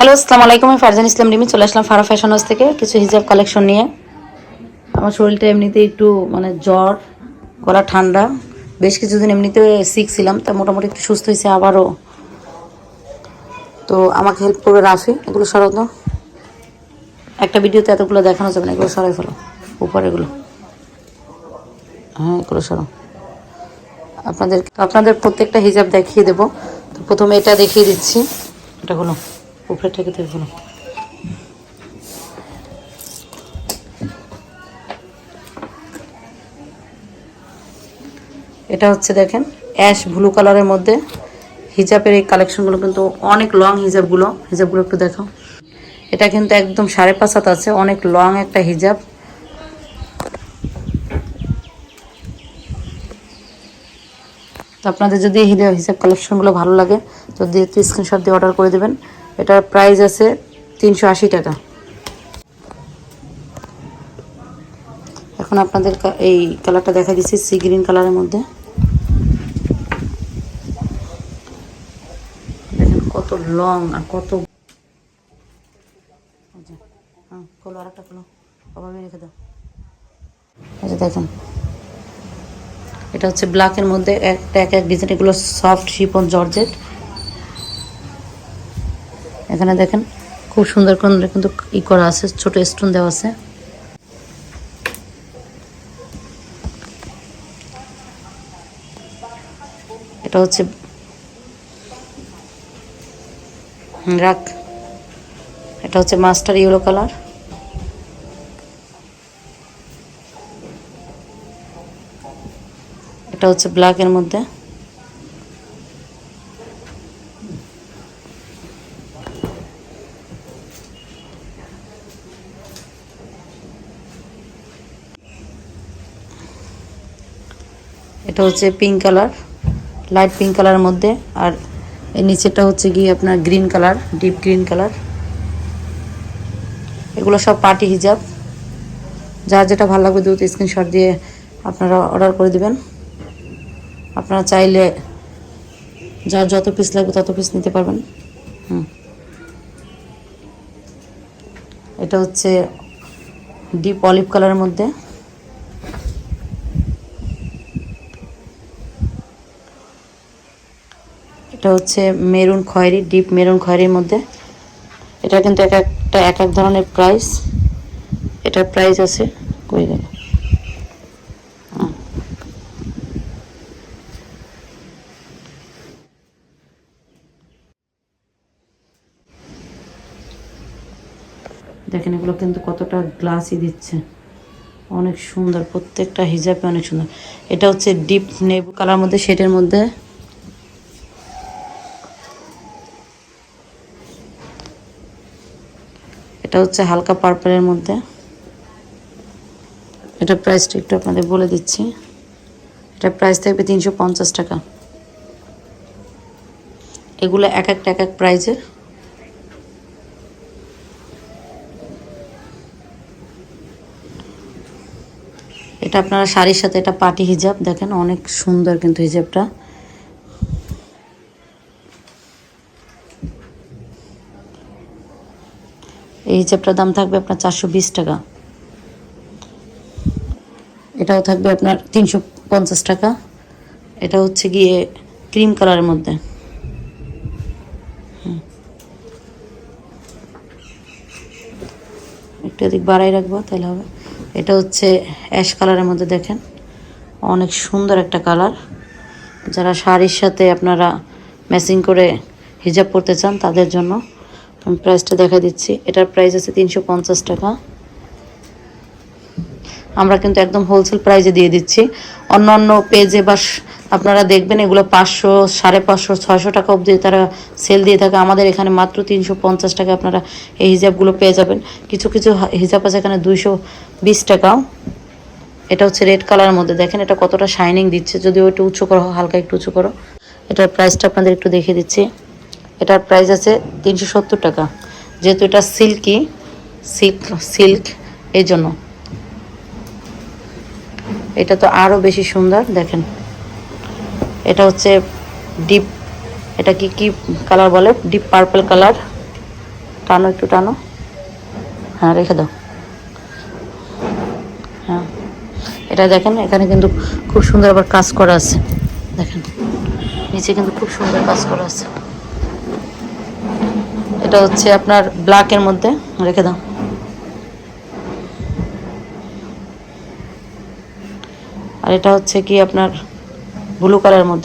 Hello আসসালামু আলাইকুম, আমি ফারজান ইসলাম রিমি, চলে আসলাম ফারা ফ্যাশন হাউস থেকে কিছু হিজাব কালেকশন নিয়ে। আমার শরীরটা এমনিতে একটু মানে জ্বর, গলা ঠান্ডা, বেশ কিছুদিন এমনিতে সিক ছিলাম, তা মোটামুটি একটু সুস্থ হয়েছে আবারও। তো আমাকে হেল্প করবে রাফি, এগুলো সরাও তো। একটা ভিডিওতে এতগুলো দেখানো যাবে না, এগুলো সরাই ফেলো উপরেগুলো হ্যাঁ এগুলো সরাও। আপনাদের আপনাদের প্রত্যেকটা হিজাব দেখিয়ে দেবো। তো প্রথমে এটা দেখিয়ে দিচ্ছি, এটা হলো। উপরে থেকে হলো এটা হচ্ছে দেখেন অ্যাশ ব্লু কালারের মধ্যে। হিজাবের এই কালেকশনগুলো কিন্তু অনেক লং হিজাবগুলো। হিজাবগুলো একটু দেখো। এটা কিন্তু একদম সাড়ে পাঁচ হাত আছে, অনেক লং একটা হিজাব। তো আপনাদের যদি হিজাব কালেকশনগুলো ভালো লাগে, তো দিয়ে স্ক্রিনশট দিয়ে অর্ডার করে দেবেন। এটার প্রাইস আছে তিনশো আশি টাকা। এখন আপনাদের এই কালারটা দেখা দিচ্ছি, সি গ্রিন কালারের মধ্যে। কত লং আর কত হ্যাঁ আর একটা রেখে দাও। আচ্ছা এটা হচ্ছে ব্ল্যাকের মধ্যে একটা এক এক ডিজাইন এগুলো সফট শিপন জর্জেট। এখানে দেখেন, খুব সুন্দর করে কিন্তু ই করা আছে, ছোট স্টোন দেওয়া আছে। এটা হচ্ছে রাখ। এটা হচ্ছে মাস্টার ইয়েলো কালার এটা হচ্ছে ব্ল্যাকের মধ্যে। এটা হচ্ছে পিঙ্ক কালার লাইট পিঙ্ক কালারের মধ্যে, আর এর নিচেটা হচ্ছে গিয়ে আপনার green colour deep green colour এগুলো সব পার্টি হিজাব যার যেটা ভালো লাগবে দ্রুত স্ক্রিনশট দিয়ে আপনারা অর্ডার করে দিবেন। আপনারা চাইলে যার যত পিস লাগবে তত পিস নিতে পারবেন। হুম। এটা হচ্ছে ডিপ অলিভ কালারের মধ্যে। এটা হচ্ছে মেরুন খয়েরি, ডিপ মেরুন খয়েরির মধ্যে। এটা কিন্তু এক একটা, এক এক ধরনের প্রাইস এটার প্রাইস আছে, কই গেল দেখেন, এগুলো কিন্তু কতটা গ্লাসই দিচ্ছে। অনেক সুন্দর, প্রত্যেকটা হিজাবে অনেক সুন্দর। এটা হচ্ছে ডিপ নেবু কালার মধ্যে শেডের মধ্যে এটা হচ্ছে হালকা পার্পলের মধ্যে। এটা প্রাইসটা একটু আপনাদের বলে দিচ্ছি। এটা প্রাইস থাকবে তিনশো পঞ্চাশ টাকা। এগুলো এক একটা এক এক প্রাইজের এটা আপনারা শাড়ির সাথে, এটা পাটি হিজাব দেখেন, অনেক সুন্দর কিন্তু হিজাবটা। এই হিজাবটার দাম থাকবে আপনার চারশো বিশ টাকা। এটাও থাকবে আপনার তিনশো পঞ্চাশ টাকা। এটা হচ্ছে গিয়ে ক্রিম কালারের মধ্যে। একটু এদিক বাড়াই রাখব, তাহলে হবে। এটা হচ্ছে অ্যাশ কালারের মধ্যে দেখেন। অনেক সুন্দর একটা কালার। যারা শাড়ির সাথে আপনারা ম্যাচিং করে হিজাব পরতে চান তাদের জন্য আমি প্রাইসটা দেখা দিচ্ছি। এটার প্রাইস আছে তিনশো পঞ্চাশ টাকা। আমরা কিন্তু একদম হোলসেল প্রাইজে দিয়ে দিচ্ছি। অন্য অন্য পেজে বা আপনারা দেখবেন এগুলো পাঁচশো, সাড়ে পাঁচশো, ছয়শো টাকা অবধি তারা সেল দিয়ে থাকে। আমাদের এখানে মাত্র তিনশো পঞ্চাশ টাকা আপনারা এই হিজাবগুলো পেয়ে যাবেন। কিছু কিছু হিজাব আছে এখানে দুইশো বিশ টাকাও এটা হচ্ছে রেড কালারের মধ্যে। দেখেন এটা কতটা শাইনিং দিচ্ছে। যদি একটু উঁচু করো, হালকা একটু উঁচু করো। এটার প্রাইসটা আপনাদের একটু দেখিয়ে দিচ্ছি। এটার প্রাইস আছে তিনশো সত্তর টাকা। যেহেতু এটা সিল্কি সিল্ক সিল্ক এই জন্য। এটা তো আরও বেশি সুন্দর, দেখেন। এটা হচ্ছে ডিপ এটা কি কি কালার বলে? ডিপ পার্পল কালার টানো, একটু টানো। হ্যাঁ রেখে দাও। হ্যাঁ। এটা দেখেন, এখানে কিন্তু খুব সুন্দর আবার কাজ করা আছে। দেখেন, নিচে কিন্তু খুব সুন্দর কাজ করা আছে। এটা হচ্ছে আপনার ব্ল্যাকের মধ্যে। রেখে দাও। আর এটা হচ্ছে কি আপনার ব্লু কালারের মধ্যে।